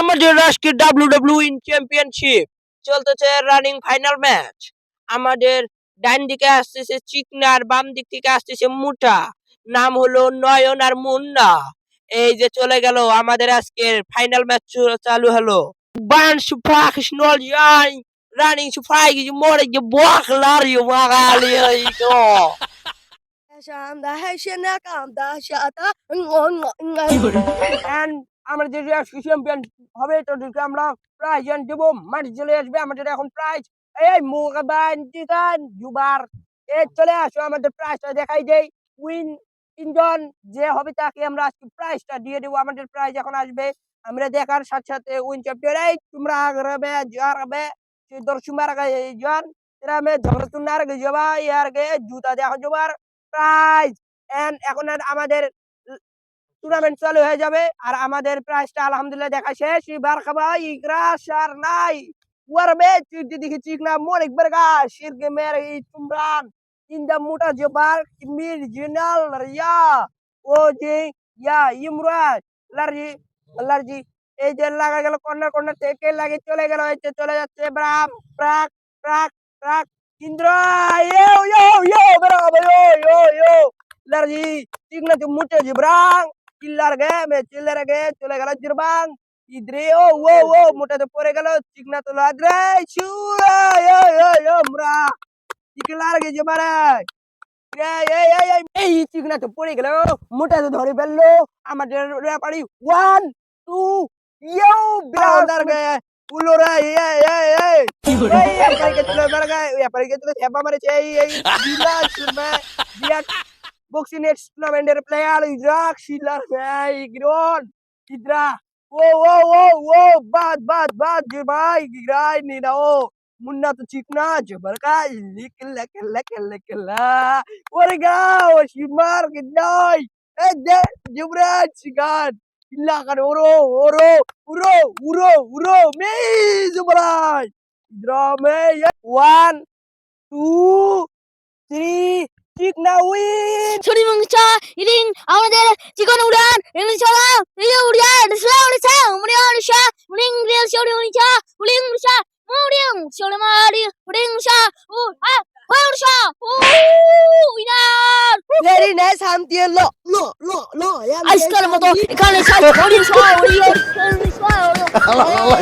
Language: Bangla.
আমাদের রাষ্ট্রীয় ডাব্লিউ ডাব্লিউ ইন চ্যাম্পিয়নশিপ চলতেছে রানিং ফাইনাল ম্যাচ। আমাদের ডান দিকে আসতেছে চিকনা আর বাম দিক থেকে আসতেছে মুটা। নাম হলো নয়ন আর মুন্না। এই যে চলে গেল আমাদের আজকের ফাইনাল ম্যাচ চালু হলো। বান সুফাক স্নল যাই রানিং সুফাই যে মরে যে বখলার ইউ মাগালি Heshina Kamda Shata and আমরা যে চ্যাম্পিয়ন হবে, তাদেরকে আমরা প্রাইজ দেব। মাঠে চলে আসবে আমাদের এখন প্রাইজ এই মুগাবান চিকান জুবার এই চলে আসো, আমাদের প্রাইজটা দেখাই দেই। উইন তিনজন, যে হবে তাকে আমরা আজকে প্রাইজটা দিয়ে দেবো। আমাদের প্রাইজ এখন আসবে। আমরা দেখার সাথে সাথে উইন চ্যাম্পিয়ন এই তোমরা আগরবে জারবে সেই দর্শমার জন এরা মে ধরতুনার গে জবা ইয়ার গে জুতা দেখো জবার। প্রাইজ এন্ড এখন আমাদের টুর্নামেন্ট চালু হয়ে যাবে আর আমাদের প্রাইসটা আলহামদুলিল্লাহ দেখা শেষ এবার খাবা ইকরা সার নাই ওয়ারবে চিটি দিকে চিকনা মোনিক বর্গা শিরকে মেরে এই তুমরান ইন্দা মুটা জবার মির জিনাল রিয়া ও যে ইয়া ইমরান লারজি লারজি এই যে লাগা গেল কর্নার কর্নার থেকে লাগে চলে গেল এই যে চলে যাচ্ছে ব্রাম প্রাক প্রাক প্রাক ইন্দ্র ইয়ো ইয়ো ইয়ো ব্রাম ইয়ো ইয়ো ইয়ো লারজি চিকনা মুটে জিব্রাং চিল্লার গে মে চিল্লার গে চলে গেল জিরবাং ইদ্রে ও ও ও মোটাতে পড়ে গেল চিকনা তো লাদ্রে শুয়া ইয়ো ইয়ো ইয়ো মুরা চিকলার গে জমারে এই এই এই এই এই চিকনা তো পড়ে গেল মোটা তো ধরে ফেলল আমাদের রেপারি ওয়ান টু ইয়ো ব্রাউনার গে উলোরা এই এই এই এই এই এপারে কে চলে মারা গে এপারে কে চলে হেবা মারেছে এই এই বিরাট সুরমা বিরাট next tournament er player Idrak Shilar Bhai Igron Idra ও ও ও ও, বাদ বাদ বাদ, যে ভাই গিরাই নি না ও মুন্না তো ঠিক না, জবর কা লিকলা কেলা কেলা কেলা ওরে গা ও শিমার গিনাই এ, দে জবরাজ শিকার ইল্লা কার ওরো ওরো, উরো উরো উরো মে জবরাজ ইদ্রা মে ওয়ান টু থ্রি ঠিক না উইন ছড়ি মংসা ইদিন আমাদের চিকন উড়ান ইদিন ছড়া ইদিন উড়িয়ান ছড়া উড়িয়া উড়িয়া উড়িয়া উড়িং রিয়া ছড়ি উড়িয়া উড়িং উড়িয়া উড়িং ছড়ি মারি উড়িং উড়িয়া উ আ উড়িয়া উ উইনার ভেরি নাইস হামতি লো লো লো লো আজকাল মতো এখানে সব উড়িয়া উড়িয়া উড়িয়া আল্লাহ আল্লাহ